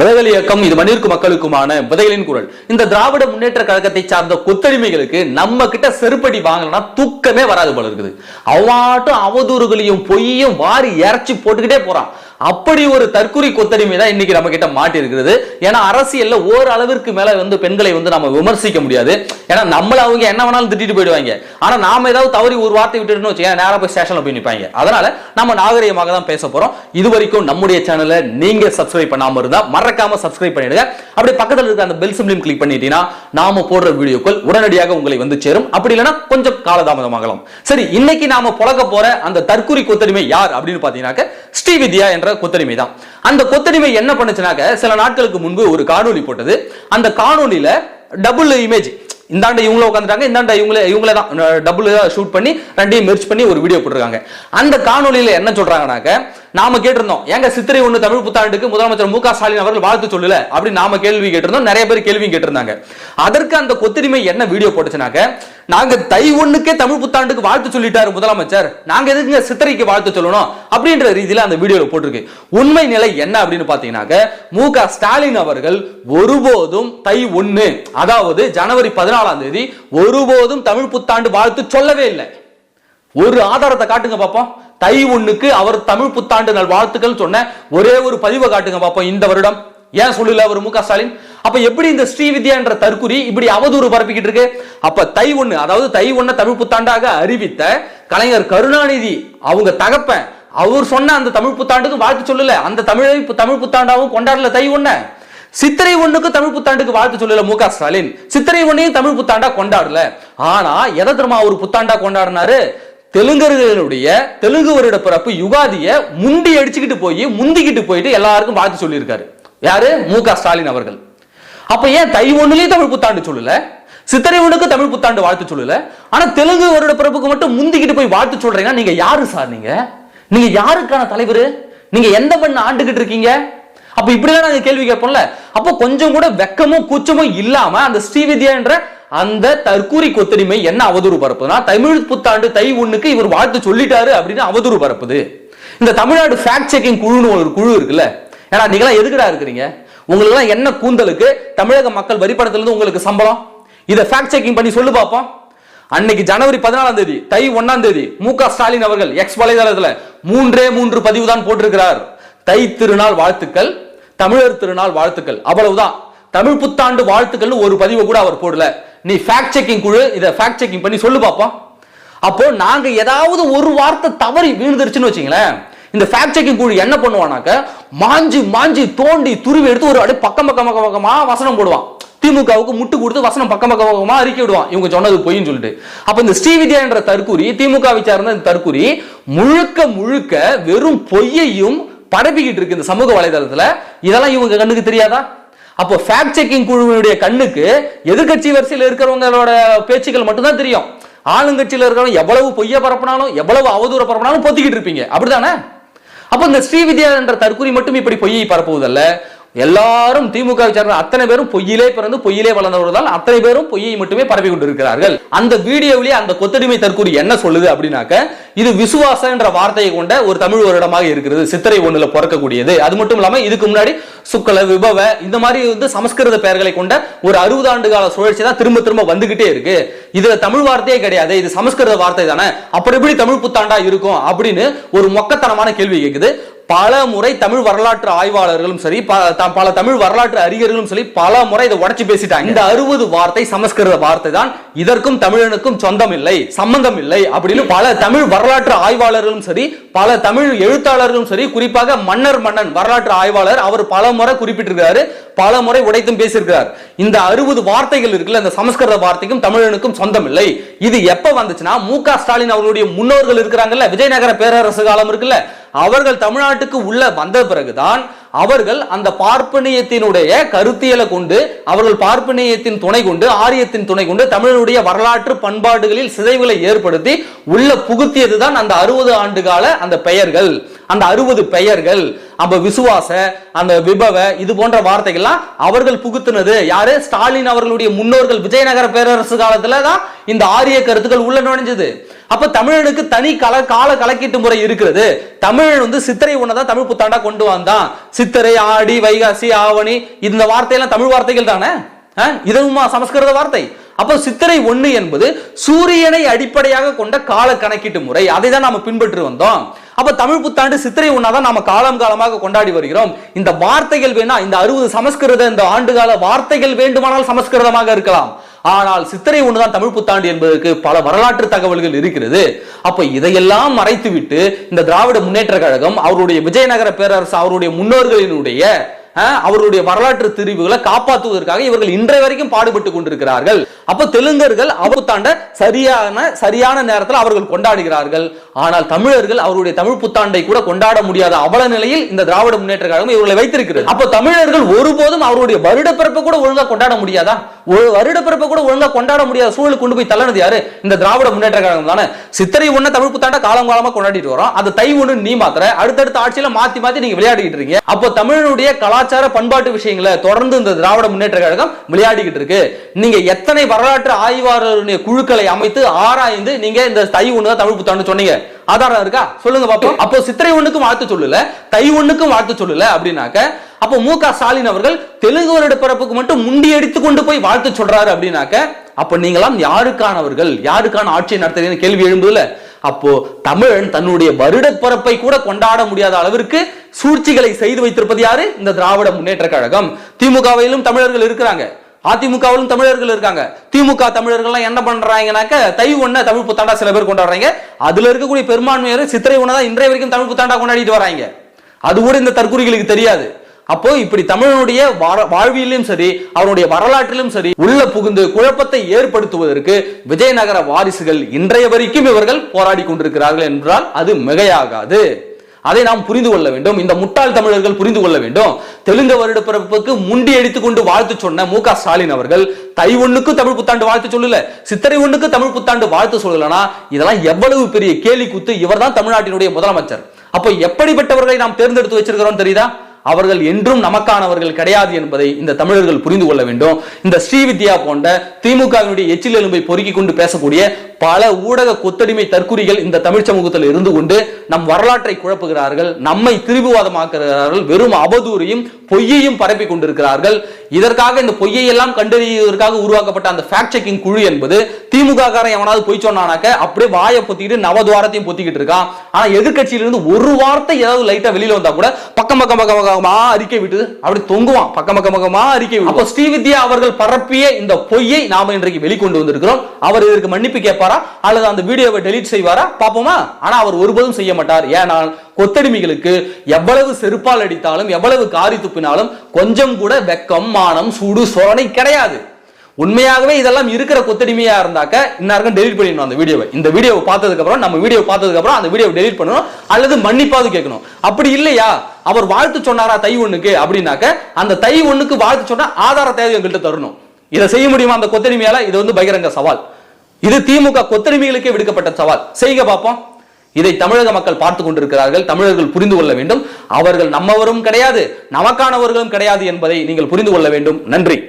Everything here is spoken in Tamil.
விதைகள் இயக்கம் இது மண்ணிற்கு மக்களுக்குமான விதைகளின் குரல். இந்த திராவிட முன்னேற்ற கழகத்தை சார்ந்த கொத்தடிமைகளுக்கு நம்ம கிட்ட செருப்படி வாங்கலன்னா தூக்கமே வராது போல இருக்குது. அவாட்டும் அவதூறுகளையும் பொய்யும் வாரி இறைச்சி போட்டுக்கிட்டே போறான். அப்படி ஒரு தற்குறி கொத்தடிமை தான் இன்னைக்கு நம்ம கிட்ட மாட்டி இருக்கிறது ஏன்னா அரசியல்ல ஓரளவிற்கு மேல வந்து பெண்களை வந்து நம்ம விமர்சிக்க முடியாது. ஏன்னா நம்மள அவங்க என்ன வேணாலும் திட்டிட்டு போயிடுவாங்க. ஆனா நாம ஏதாவது தவறி ஒரு வார்த்தை விட்டுட்டு வச்சு நேரம் போய் ஸ்டேஷன்ல போய் நிற்பாங்க அதனால நம்ம நாகரிகமாக தான் பேச போறோம். இது வரைக்கும் நம்முடைய சேனலை நீங்க சப்ஸ்கிரைப் பண்ணாம இருந்தா மறக்காம சப்ஸ்கிரைப் பண்ணிடுங்க. அப்படி பக்கத்துல இருக்க அந்த பெல் சிம்லையும் கிளிக் பண்ணிட்டீங்கன்னா நாம போடுற வீடியோக்கள் உடனடியாக உங்களை வந்து சேரும். அப்படி இல்லைன்னா கொஞ்சம் காலதாமதமாகலாம் சரி இன்னைக்கு நாம புழக்க போற அந்த தற்குறி கொத்தடிமை யார் அப்படின்னு பாத்தீங்கன்னாக்க ஸ்ரீவித்யா என்ற கொத்தடிமை தான். அந்த கொத்தடிமை என்ன பண்ணுச்சுனாக்க சில நாட்களுக்கு முன்பு ஒரு காணொலி போட்டது. அந்த காணொலியில டபுள் இமேஜ் இந்தாண்ட இவங்கள உட்காந்துட்டாங்க இந்தாண்ட இவங்களே இவங்களே தான். டபுள் ஷூட் பண்ணி ரெண்டையும் மெர்ச் பண்ணி ஒரு வீடியோ போட்டிருக்காங்க. அந்த காணொலியில் என்ன சொல்றாங்கனாக்க நாம கேட்டிருந்தோம் எங்க சித்திரை ஒன்று தமிழ் புத்தாண்டுக்கு முதலமைச்சர் மு க ஸ்டாலின் அவர்கள் வாழ்த்து சொல்லல அப்படி நாம கேள்வி கேட்டிருந்தோம். நிறைய பேர் கேள்வி கேட்டிருந்தாங்க. அதற்கு அந்த கொத்திரிமை என்ன வீடியோ போட்டுச்சுனாக்க நாங்க தை ஒண்ணுக்கே தமிழ் புத்தாண்டுக்கு வாழ்த்து சொல்லிட்டாரு முதலமைச்சர். நாங்க எதுக்குங்க சித்திரைக்கு வாழ்த்து சொல்லணும்? அப்படின்ற ரீதியில அந்த வீடியோல போட்டிருக்கு. உண்மை நிலை என்ன அப்படின்னு பாத்தீங்கன்னாக்க மு க ஸ்டாலின் அவர்கள் ஒருபோதும் தை ஒண்ணு அதாவது ஜனவரி பதினாலாம் தேதி ஒருபோதும் தமிழ் புத்தாண்டு வாழ்த்து சொல்லவே இல்லை. ஒரு ஆதாரத்தை காட்டுங்க பாப்போம். தை ஒண்ணுக்கு அவர் தமிழ் புத்தாண்டு நல் வாழ்த்துக்கள் சொன்ன ஒரே ஒரு பதிவை காட்டுங்க பாப்போம் இந்த வருடம். ஏன் சொல்லல அவர் மு க. ஸ்டாலின்? அப்ப எப்படி இந்த ஸ்ரீவித்யா என்ற தற்குறி இப்படி அவதூறு பரப்பிக்கிட்டு இருக்கு? அப்ப தை ஒண்ணு அதாவது தை ஒன்ன தமிழ் புத்தாண்டாக அறிவித்த கலைஞர் கருணாநிதி அவங்க தகப்பன் அவர் சொன்ன அந்த தமிழ் புத்தாண்டுக்கு வாழ்த்து சொல்லல. அந்த தமிழை தமிழ் புத்தாண்டாவும் கொண்டாடல தை ஒன்ன சித்திரை ஒண்ணுக்கு தமிழ் புத்தாண்டுக்கு வாழ்த்து சொல்லல மு க. ஸ்டாலின். சித்திரை ஒன்னையும் தமிழ் புத்தாண்டா கொண்டாடல. ஆனா எதை தெரியுமா அவர் புத்தாண்டா கொண்டாடினாரு? தெலுங்கர்களுடைய தெலுங்கு வருட பிறப்பு யுகாதிய முண்டி அடிச்சுக்கிட்டு போய் முந்திக்கிட்டு போயிட்டு எல்லாருக்கும் வாழ்த்து சொல்லியிருக்காரு. யாரு? மு க ஸ்டாலின் அவர்கள். அப்ப ஏன் தை ஒண்ணுலயே தமிழ் புத்தாண்டு சொல்லல? சித்திரை ஒண்ணுக்கு தமிழ் புத்தாண்டு வாழ்த்து சொல்லல? ஆனா தெலுங்கு வருட பிறப்புக்கு மட்டும் முந்திக்கிட்டு போய் வாழ்த்து சொல்றீங்கன்னா நீங்க யாரு சார் நீங்க? நீங்க யாருக்கான தலைவர்? நீங்க எந்த மண் ஆண்டுகிட்டு இருக்கீங்க? அப்ப இப்படிதான் நாங்க கேள்வி கேட்போம்ல. அப்போ கொஞ்சம் கூட வெக்கமும் கூச்சமும் இல்லாம அந்த ஸ்ரீவித்யா என்ற அந்த தற்கூரி கொத்தடிமை என்ன அவதூறு பரப்புதுன்னா தமிழ் புத்தாண்டு தை ஒண்ணுக்கு இவர் வாழ்த்து சொல்லிட்டாரு அப்படின்னு அவதூறு பரப்புது. இந்த தமிழ்நாடு ஃபேக்ட் செக்கிங் குழுன்னு ஒரு குழு இருக்குல்ல. ஏன்னா நீங்களாம் எதுக்குடா இருக்கிறீங்க? உங்களுக்குலாம் என்ன கூந்தலுக்கு? தமிழக மக்கள் வரிப்படத்துல உங்களுக்கு சம்பளம்? இதை ஃபேக்ட் செக்கிங் பண்ணி சொல்லு பார்ப்போம் அன்னைக்கு ஜனவரி பதினாலாம் தேதி தை ஒன்னாம் தேதி மு க ஸ்டாலின் அவர்கள் எக்ஸ் வலைதளத்தில் மூன்றே மூன்று பதிவு தான் போட்டிருக்கிறார். தை திருநாள் வாழ்த்துக்கள் தமிழர் திருநாள் வாழ்த்துக்கள் அவ்வளவுதான். தமிழ் புத்தாண்டு வாழ்த்துக்கள் ஒரு பதிவை கூட அவர் போடல. நீ ஃபேக்ட் செக்கிங் குழு இதை ஃபேக்ட் செக்கிங் பண்ணி சொல்லு பார்ப்போம் அப்போ நாங்க ஏதாவது ஒரு வார்த்தை தவறி வீழ்ந்துருச்சுன்னு வச்சுங்களேன் இந்த ஃபேக்ட் செக்கிங் குழு என்ன பண்ணுவானாக்க மாஞ்சி மாஞ்சி தோண்டி துருவி எடுத்து ஒரு அப்படியே பக்கம் பக்கம் பக்கம் பக்கமா வசனம் போடுவான். திமுகவுக்கு முட்டு கொடுத்து வசனம் பக்கம் பக்கம் பக்கமா அறிக்கை விடுவான். இவங்க சொன்னது பொய்ன்னு சொல்லிட்டு. அப்ப இந்த ஸ்ரீவித்யா என்ற தற்குறி திமுகவை சார்ந்த இந்த தற்குறி முழுக்க முழுக்க வெறும் பொய்யையும் பரப்பிக்கிட்டு இருக்கு இந்த சமூக வலைதளத்துல. இதெல்லாம் இவங்க கண்ணுக்கு தெரியாதா? அப்போ ஃபேக்ட் செக்கிங் குழுவினுடைய கண்ணுக்கு எதிர்க்கட்சி வரிசையில் இருக்கிறவங்களோட பேச்சுக்கள் மட்டும்தான் தெரியும். ஆளுங்கட்சியில் இருக்கிறவங்க எவ்வளவு பொய்ய பரப்பினாலும் எவ்வளவு அவதூற பரப்பினாலும் பொத்திக்கிட்டு இருப்பீங்க. அப்படிதானே அப்போ இந்த ஸ்ரீவித்யா என்ற தற்கூரி மட்டும் இப்படி பொய்யை பரப்புவதல்ல. எல்லாரும் திமுக சேர்ந்த அத்தனை பேரும் பொய்யிலே பிறந்து பொய்யிலே வளர்ந்தவர்கள் அத்தனை பேரும் பொய்யை மட்டுமே பரப்பி கொண்டிருக்கிறார்கள். அந்த வீடியோவிலே அந்த கொத்தடிமை தற்கூறி என்ன சொல்லுது அப்படின்னாக்க இது விசுவாச என்ற வார்த்தையை கொண்ட ஒரு தமிழ் வருடமாக இருக்கிறது. சித்திரை ஒண்ணுல பிறக்கக்கூடியது. அது மட்டும் இல்லாம இதுக்கு முன்னாடி சுக்கல விபவ இந்த மாதிரி வந்து சமஸ்கிருத பெயர்களை கொண்ட ஒரு அறுபது ஆண்டு கால சுழற்சி தான் திரும்ப திரும்ப வந்துகிட்டே இருக்கு. இதுல தமிழ் வார்த்தையே கிடையாது. இது சமஸ்கிருத வார்த்தை தானே? அப்புறம் எப்படி தமிழ் புத்தாண்டா இருக்கும் அப்படின்னு ஒரு மொக்கத்தனமான கேள்வி கேட்குது பல முறை தமிழ் வரலாற்று ஆய்வாளர்களும் சரி பல தமிழ் வரலாற்று அறிஞர்களும் சரி பல முறை இதை உடச்சு பேசிட்டாங்க. இந்த அறுபது வார்த்தை சமஸ்கிருத வார்த்தை தான். இதற்கும் தமிழனுக்கும் சொந்தம் இல்லை சம்பந்தம் இல்லை அப்படின்னு பல தமிழ் வரலாற்று ஆய்வாளர்களும் சரி பல தமிழ் எழுத்தாளர்களும் சரி குறிப்பாக மன்னர் மன்னன் வரலாற்று ஆய்வாளர் அவர் பல முறை குறிப்பிட்டிருக்கிறாரு பல முறை உடைத்தும் பேசியிருக்கிறார். இந்த அறுபது வார்த்தைகள் இருக்குல்ல இந்த சமஸ்கிருத வார்த்தைக்கும் தமிழனுக்கும் சொந்தம் இல்லை இது எப்ப வந்துச்சுன்னா மு ஸ்டாலின் அவர்களுடைய முன்னோர்கள் இருக்கிறாங்கல்ல விஜயநகர பேரரசு காலம் இருக்குல்ல அவர்கள் தமிழ்நாட்டுக்கு உள்ள வந்த பிறகுதான் அவர்கள் அந்த பார்ப்பனியத்தினுடைய கருத்தியலை கொண்டு அவர்கள் பார்ப்பனியத்தின் துணை கொண்டு ஆரியத்தின் துணை கொண்டு தமிழனுடைய வரலாற்று பண்பாடுகளில் சிதைவுகளை ஏற்படுத்தி உள்ள புகுத்தியதுதான் அந்த அறுபது ஆண்டு கால அந்த பெயர்கள். அந்த அறுபது பெயர்கள் அப்ப விசுவாச அந்த விபவ இது போன்ற வார்த்தைகள்லாம் அவர்கள் புகுத்துனது. யாரு? ஸ்டாலின் அவர்களுடைய முன்னோர்கள் விஜயநகர பேரரசு காலத்துல தான் இந்த ஆரிய கருத்துக்கள் உள்ள நுழைஞ்சது. அப்ப தமிழனுக்கு தனி கல கால கலக்கீட்டு முறை இருக்கிறது. தமிழன் வந்து சித்திரை ஒண்ணதான் தமிழ் புத்தாண்டா கொண்டு வந்தான். சித்திரை ஆடி வைகாசி ஆவணி இந்த வார்த்தையெல்லாம் தமிழ் வார்த்தைகள் தானே? இதுவுமா சமஸ்கிருத வார்த்தை. அப்போ சித்திரை ஒன்று என்பது சூரியனை அடிப்படையாக கொண்ட கால கணக்கீட்டு முறை. அதை தான் நாம பின்பற்றி வந்தோம். அப்ப தமிழ் புத்தாண்டு சித்திரை ஒண்ணாதான் நாம காலம் காலமாக கொண்டாடி வருகிறோம். இந்த வார்த்தைகள் வேணா இந்த அறுபது சமஸ்கிருத இந்த ஆண்டுகால வார்த்தைகள் வேண்டுமானால் சமஸ்கிருதமாக இருக்கலாம். ஆனால் சித்திரை ஒண்ணுதான் தமிழ் புத்தாண்டு என்பதற்கு பல வரலாற்று தகவல்கள் இருக்கிறது. அப்ப இதையெல்லாம் மறைத்துவிட்டு இந்த திராவிட முன்னேற்ற கழகம் அவருடைய விஜயநகர பேரரசு அவருடைய முன்னோர்களினுடைய அவருடைய வரலாற்று திரிவுகளை காப்பாற்றுவதற்காக இவர்கள் இன்றைய வரைக்கும் பாடுபட்டு கொண்டிருக்கிறார்கள். அப்ப தெலுங்கர்கள் புத்தாண்ட சரியான சரியான நேரத்தில் அவர்கள் கொண்டாடுகிறார்கள். ஆனால் தமிழர்கள் அவருடைய தமிழ் புத்தாண்டை கூட கொண்டாட முடியாத அவல நிலையில் இந்த திராவிட முன்னேற்ற கழகம் இவர்களை வைத்திருக்கிறது. அப்ப தமிழர்கள் ஒருபோதும் அவருடைய வருட பிறப்பு கூட ஒழுங்கா கொண்டாட முடியாதா? ஒரு வருட பிறப்பு கூட ஒழுங்கா கொண்டாட முடியாத சூழலுக்கு கொண்டு போய் தள்ளனது யாரு? இந்த திராவிட முன்னேற்ற கழகம் தானே. சித்திரை ஒண்ணு தமிழ் புத்தாண்ட காலம் காலமா கொண்டாடிட்டு வரோம். அந்த தை ஒண்ணு நீ மாத்திர அடுத்தடுத்த ஆட்சியில மாத்தி மாத்தி நீங்க விளையாடிக்கிட்டு இருக்கீங்க. அப்போ தமிழனுடைய கலாச்சார பண்பாட்டு விஷயங்களை தொடர்ந்து இந்த திராவிட முன்னேற்ற கழகம் விளையாடிக்கிட்டு இருக்கு. நீங்க எத்தனை வரலாற்று ஆய்வாளருடைய குழுக்களை அமைத்து ஆராய்ந்து நீங்க இந்த தை ஒண்ணு தான் தமிழ் புத்தாண்டு சொன்னீங்க. ஆதாரம் இருக்கா? சொல்லுங்க பாப்போம். அப்போ சித்திரை ஒண்ணுக்கும் வாழ்த்து சொல்லல தை ஒண்ணுக்கும் வாழ்த்து சொல்லல அப்படின்னாக்க அப்போ மு க ஸ்டாலின் அவர்கள் தெலுங்கு வருட பிறப்புக்கு மட்டும் முண்டி எடுத்து கொண்டு போய் வாழ்த்து சொல்றாரு அப்படின்னாக்க அப்ப நீங்களாம் யாருக்கானவர்கள் யாருக்கான ஆட்சியை நடத்துறீங்கன்னு கேள்வி எழும்புதுல அப்போ தமிழன் தன்னுடைய வருட பிறப்பை கூட கொண்டாட முடியாத அளவிற்கு சூழ்ச்சிகளை செய்து வைத்திருப்பது யாரு? இந்த திராவிட முன்னேற்ற கழகம். திமுகவிலும் தமிழர்கள் இருக்கிறாங்க. அதிமுகவிலும் தமிழர்கள் இருக்காங்க. திமுக தமிழர்கள்லாம் என்ன பண்றாங்கனாக்க தை ஒண்ண தமிழ் புத்தாண்டா சில பேர் கொண்டாடுறாங்க. அதுல இருக்கக்கூடிய பெரும்பான்மையினர் சித்திரை ஒண்ணதான் இன்றைய வரைக்கும் தமிழ் புத்தாண்டா கொண்டாடிட்டு வராங்க. அது கூட இந்த தற்குறிகளுக்கு தெரியாது. அப்போ இப்படி தமிழனுடைய வா- சரி அவருடைய வரலாற்றிலும் சரி உள்ள புகுந்து குழப்பத்தை ஏற்படுத்துவதற்கு விஜயநகர வாரிசுகள் இன்றைய வரைக்கும் இவர்கள் போராடி கொண்டிருக்கிறார்கள் என்றால் அது மிகையாகாது. அதை நாம் புரிந்து கொள்ள வேண்டும். இந்த முட்டாள் தமிழர்கள் புரிந்து கொள்ள வேண்டும். தெலுங்கு வருட பிறப்புக்கு முண்டி அடித்துக் கொண்டு வாழ்த்து சொன்ன மு க ஸ்டாலின் அவர்கள் தை ஒண்ணுக்கு தமிழ் புத்தாண்டு வாழ்த்து சொல்லல சித்திரை ஒண்ணுக்கு தமிழ் புத்தாண்டு வாழ்த்து சொல்லலனா இதெல்லாம் எவ்வளவு பெரிய கேலி குத்து இவர்தான் தமிழ்நாட்டினுடைய முதலமைச்சர். அப்போ எப்படிப்பட்டவர்களை நாம் தேர்ந்தெடுத்து வச்சிருக்கிறோம் தெரியுதா? அவர்கள் என்றும் நமக்கானவர்கள் கிடையாது என்பதை இந்த தமிழர்கள் புரிந்து கொள்ள வேண்டும். இந்த ஸ்ரீவித்யா போன்ற திமுகவினுடைய எச்சில் எலும்பை பொறுக்கி கொண்டு பேசக்கூடிய பல ஊடக கொத்தடிமை தற்குறிகள் இந்த தமிழ் சமூகத்தில் இருந்து கொண்டு நம் வரலாற்றை குழப்புகிறார்கள் நம்மை திரிபுவாதமாக்குகிறார்கள் வெறும் அவதூறையும் பொய்யையும் பரப்பி கொண்டிருக்கிறார்கள். இதற்காக இந்த பொய்யை எல்லாம் கண்டறிவதற்காக உருவாக்கப்பட்ட அந்த ஃபேக்ட் செக்கிங் குழு என்பது திமுக காரன் எவனாவது பொய் சொன்னானாக்க அப்படியே வாயை பொத்திக்கிட்டு நவதுவாரத்தையும் பொத்திக்கிட்டு இருக்கான். ஆனா எதிர்க்கட்சியிலிருந்து ஒரு வார்த்தை ஏதாவது லைட்டா வெளியில வந்தா கூட பக்கம் பக்கம் பக்கம் பக்கமா அறிக்கை விட்டு அப்படி தொங்குவான். பக்கம் பக்கம் பக்கமா அறிக்கை விட்டு அப்போ ஸ்ரீவித்யா அவர்கள் பரப்பிய இந்த பொய்யை நாம இன்றைக்கு வெளிக்கொண்டு வந்திருக்கிறோம். அவர் இதற்கு மன்னிப்பு கேட்பார்? அல்லது அந்த வீடியோவை டெலீட் செய்வாரா? பார்ப்போமா? ஆனா அவர் ஒருபோதும் செய்ய மாட்டார். ஏனால் கொத்தடிமைகளுக்கு எவ்வளவு செருப்பால் அடித்தாலும் எவ்வளவு காரி துப்பினாலும் கொஞ்சம் கூட வெக்கம் மானம் சூடு சோரணை கிடையாது. உண்மையாகவே இதெல்லாம் இருக்கிற கொத்தடிமையா இருந்தாக்க இன்னாருக்கும் டெலிட் பண்ணிடணும் அந்த வீடியோவை. இந்த வீடியோவை பார்த்ததுக்கு அப்புறம் நம்ம வீடியோ பார்த்ததுக்கு அப்புறம் அந்த வீடியோவை டெலிட் பண்ணணும் அல்லது மன்னிப்பாவது கேட்கணும். அப்படி இல்லையா? அவர் வாழ்த்து சொன்னாரா தை ஒண்ணுக்கு அப்படின்னாக்க அந்த தை ஒண்ணுக்கு வாழ்த்து சொன்னா ஆதார தேவை எங்கள்கிட்ட தரணும். இதை செய்ய முடியுமா அந்த கொத்தடிமையால? இது வந்து பகிரங்க சவால். இது திமுக கொத்தடிமைகளுக்கே விடுக்கப்பட்ட சவால். செய்க பார்ப்போம் இதை தமிழக மக்கள் பார்த்து கொண்டிருக்கிறார்கள். தமிழர்கள் புரிந்து கொள்ள வேண்டும். அவர்கள் நம்மவரும் கிடையாது. நமக்கானவர்களும் கிடையாது என்பதை நீங்கள் புரிந்து கொள்ள வேண்டும். நன்றி.